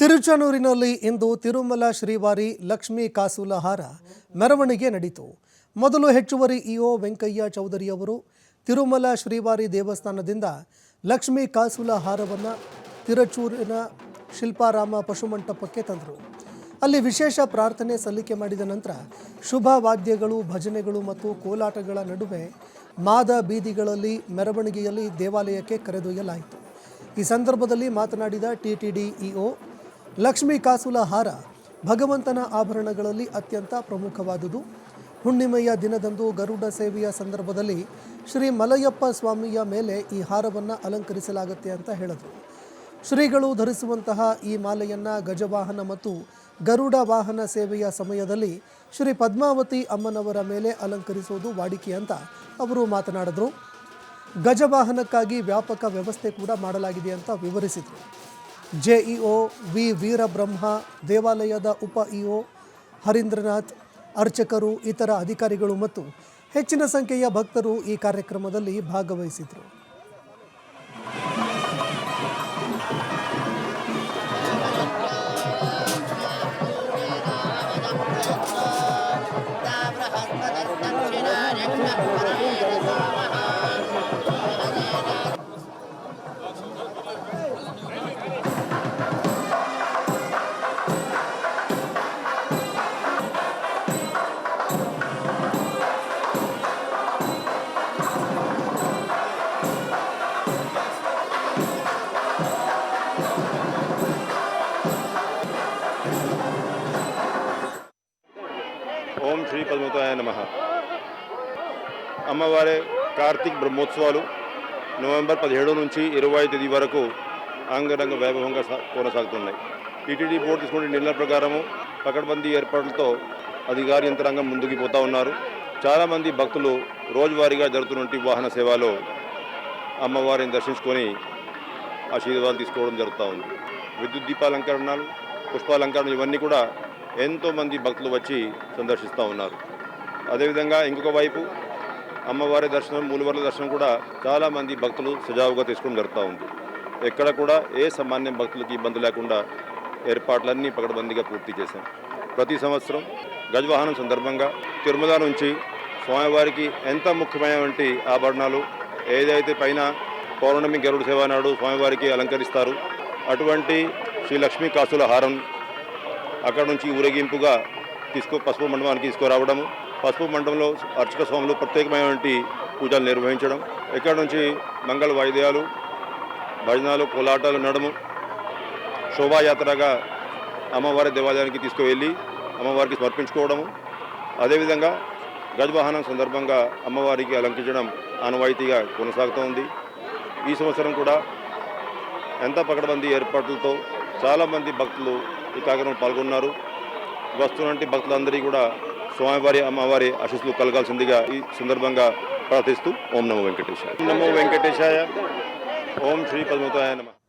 ತಿರುಚನೂರಿನಲ್ಲಿ ಇಂದು ತಿರುಮಲ, ಶ್ರೀವಾರಿ, ಲಕ್ಷ್ಮೀ ಕಾಸುಲಹಾರ ಮೆರವಣಿಗೆ ನಡೆಯಿತು ಮೊದಲು ಹೆಚ್ಚುವರಿ ಇಒ ವೆಂಕಯ್ಯ ಚೌಧರಿ ಅವರು ತಿರುಮಲ, ಶ್ರೀವಾರಿ ದೇವಸ್ಥಾನದಿಂದ ಲಕ್ಷ್ಮೀ ಕಾಸುಲ ಹಾರವನ್ನು ತಿರುಚೂರಿನ ಶಿಲ್ಪಾರಾಮ ಪಶುಮಂಟಪಕ್ಕೆ ತಂದರು. ಅಲ್ಲಿ ವಿಶೇಷ ಪ್ರಾರ್ಥನೆ ಸಲ್ಲಿಕೆ ಮಾಡಿದ ನಂತರ ಶುಭ ವಾದ್ಯಗಳು, ಭಜನೆಗಳು ಮತ್ತು ಕೋಲಾಟಗಳ ನಡುವೆ ಮಾದ ಬೀದಿಗಳಲ್ಲಿ ಮೆರವಣಿಗೆಯಲ್ಲಿ ದೇವಾಲಯಕ್ಕೆ ಕರೆದೊಯ್ಯಲಾಯಿತು. ಈ ಸಂದರ್ಭದಲ್ಲಿ ಮಾತನಾಡಿದ ಟಿಟಿಡಿ ಇಒ ಲಕ್ಷ್ಮೀ ಕಾಸುಲ ಹಾರ ಭಗವಂತನ ಆಭರಣಗಳಲ್ಲಿ ಅತ್ಯಂತ ಪ್ರಮುಖವಾದುದು. ಹುಣ್ಣಿಮೆಯ ದಿನದಂದು ಗರುಡ ಸೇವೆಯ ಸಂದರ್ಭದಲ್ಲಿ ಶ್ರೀ ಮಲಯಪ್ಪ ಸ್ವಾಮಿಯ ಮೇಲೆ ಈ ಹಾರವನ್ನು ಅಲಂಕರಿಸಲಾಗುತ್ತೆ ಅಂತ ಹೇಳಿದರು. ಶ್ರೀಗಳು ಧರಿಸುವಂತಹ ಈ ಮಾಲೆಯನ್ನು ಗಜವಾಹನ ಮತ್ತು ಗರುಡ ವಾಹನ ಸೇವೆಯ ಸಮಯದಲ್ಲಿ ಶ್ರೀ ಪದ್ಮಾವತಿ ಅಮ್ಮನವರ ಮೇಲೆ ಅಲಂಕರಿಸುವುದು ವಾಡಿಕೆ ಅಂತ ಅವರು ಮಾತನಾಡಿದರು. ಗಜವಾಹನಕ್ಕಾಗಿ ವ್ಯಾಪಕ ವ್ಯವಸ್ಥೆ ಕೂಡ ಮಾಡಲಾಗಿದೆ ಅಂತ ವಿವರಿಸಿದರು. ಜೆಇಒ ವಿ ವೀರಬ್ರಹ್ಮ, ದೇವಾಲಯದ ಉಪ ಇಒ ಹರೀಂದ್ರನಾಥ್, ಅರ್ಚಕರು, ಇತರ ಅಧಿಕಾರಿಗಳು ಮತ್ತು ಹೆಚ್ಚಿನ ಸಂಖ್ಯೆಯ ಭಕ್ತರು ಈ ಕಾರ್ಯಕ್ರಮದಲ್ಲಿ ಭಾಗವಹಿಸಿದರು. నమ. అమ్మవారి కార్తీక్ బ్రహ్మోత్సవాలు నవంబర్ పదిహేడు నుంచి ఇరవై తేదీ వరకు అంగరంగ వైభవంగా సా- కొనసాగుతున్నాయి. టీటీడీ బోర్డు తీసుకునే నిర్ణయాల ప్రకారము పకడ్బందీ ఏర్పాట్లతో అధికార యంత్రాంగం ముందుకు పోతా ఉన్నారు. చాలామంది భక్తులు రోజువారీగా జరుగుతున్న వాహన సేవలో అమ్మవారిని దర్శించుకొని ఆశీర్వాదాలు తీసుకోవడం జరుగుతూ ఉంది. విద్యుత్ దీపాలంకరణలు పుష్పాలంకరణ ఇవన్నీ కూడా ఎంతోమంది భక్తులు వచ్చి సందర్శిస్తూ ఉన్నారు. అదేవిధంగా ఇంకొక వైపు అమ్మవారి దర్శనం మూలవర్ల దర్శనం కూడా చాలామంది భక్తులు సజావుగా తీసుకోవడం జరుగుతూ ఉంది. ఎక్కడ కూడా ఏ సామాన్య భక్తులకి ఇబ్బంది లేకుండా ఏర్పాట్లన్నీ పకడ్బందీగా పూర్తి చేశాం. ప్రతి సంవత్సరం గజవాహనం సందర్భంగా తిరుమల నుంచి స్వామివారికి ఎంత ముఖ్యమైనటువంటి ఆభరణాలు ఏదైతే పైన పౌర్ణమి గరుడు సేవ నాడు స్వామివారికి అలంకరిస్తారు అటువంటి శ్రీ లక్ష్మీ కాసుల హారం అక్కడ నుంచి ఊరేగింపుగా తీసుకో పసుపు మండపానికి తీసుకురావడము పసుపు మండపంలో అర్చక స్వాములు ప్రత్యేకమైనటువంటి పూజలు నిర్వహించడం. ఇక్కడ నుంచి మంగళ వాయిద్యాలు భజనాలు కోలాటాలు నడము శోభాయాత్రగా అమ్మవారి దేవాలయానికి తీసుకువెళ్ళి అమ్మవారికి సమర్పించుకోవడము. అదేవిధంగా గజవాహనం సందర్భంగా అమ్మవారికి అలంకరించడం ఆనవాయితీగా కొనసాగుతూ ఉంది. ఈ సంవత్సరం కూడా ఎంత పకడ్బందీ ఏర్పాట్లతో చాలామంది భక్తులు ఈ కార్యక్రమంలో పాల్గొన్నారు. వస్తున్నటువంటి భక్తులందరికీ కూడా స్వామివారి అమ్మవారి ఆశీస్సులు కలగాల్సిందిగా ఈ సందర్భంగా ప్రార్థిస్తూ ఓం నమో వెంకటేశాయ. నమో వెంకటేశాయ. ఓం శ్రీ పద్మతాయ నమ.